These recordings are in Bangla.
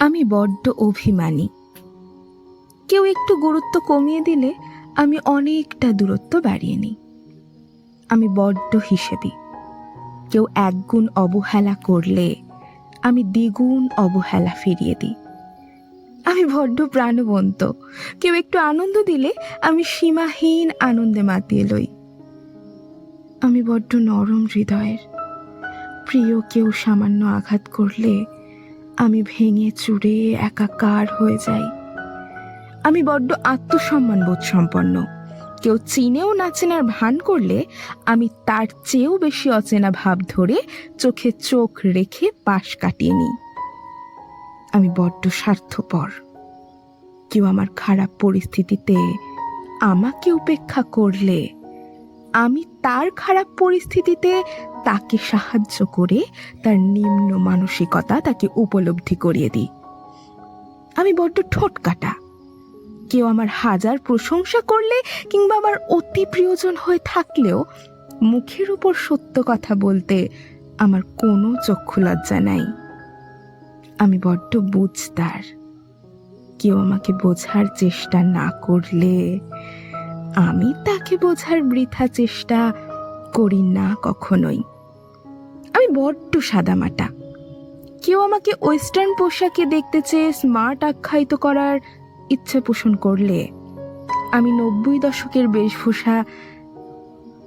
আমি বড্ড অভিমানী। কেউ একটু গুরুত্ব কমিয়ে দিলে আমি অনেকটা দূরত্ব বাড়িয়ে নিই। আমি বড্ড হিসেবি। কেউ একগুণ অবহেলা করলে আমি দ্বিগুণ অবহেলা ফিরিয়ে দিই। আমি বড্ড প্রাণবন্ত। কেউ একটু আনন্দ দিলে আমি সীমাহীন আনন্দে মাতিয়ে লই। আমি বড্ড নরম হৃদয়ের। প্রিয় কেউ সামান্য আঘাত করলে আমি ভেঙে চুরে একাকার হয়ে যাই। আমি বড্ড আত্মসম্মান বোধ সম্পন্ন। কেউ চিনেও না চেনার ভান করলে আমি তার চেয়েও বেশি অচেনা ভাব ধরে চোখে চোখ রেখে পাশ কাটিয়ে নিই। আমি বড্ড স্বার্থপর। কেউ আমার খারাপ পরিস্থিতিতে আমাকে উপেক্ষা করলে আমি তার খারাপ পরিস্থিতিতে তাকে সাহায্য করে তার নিম্ন মানসিকতা তাকে উপলব্ধি করিয়ে দিই। আমি বড্ড ঠোঁট কাটা। কেউ আমার হাজার প্রশংসা করলে কিংবা আমার অতি প্রিয়জন হয়ে থাকলেও মুখের উপর সত্য কথা বলতে আমার কোনো চক্ষু লজ্জা নাই। আমি বড্ড বুঝতার কেউ আমাকে বোঝার চেষ্টা না করলে আমি তাকে বোঝার বৃথা চেষ্টা করি না কখনোই। আমি বড্ড সাদামাটা। কেউ আমাকে ওয়েস্টার্ন পোশাকে দেখতে চেয়ে স্মার্ট আখ্যায়িত করার ইচ্ছে পোষণ করলে আমি নব্বই দশকের বেশভূষা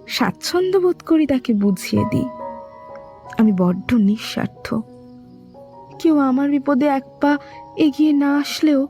স্বাচ্ছন্দ্য বোধ করি তাকে বুঝিয়ে দিই। আমি বড্ড নিঃস্বার্থ। কেউ আমার বিপদে এক পা এগিয়ে না আসলেও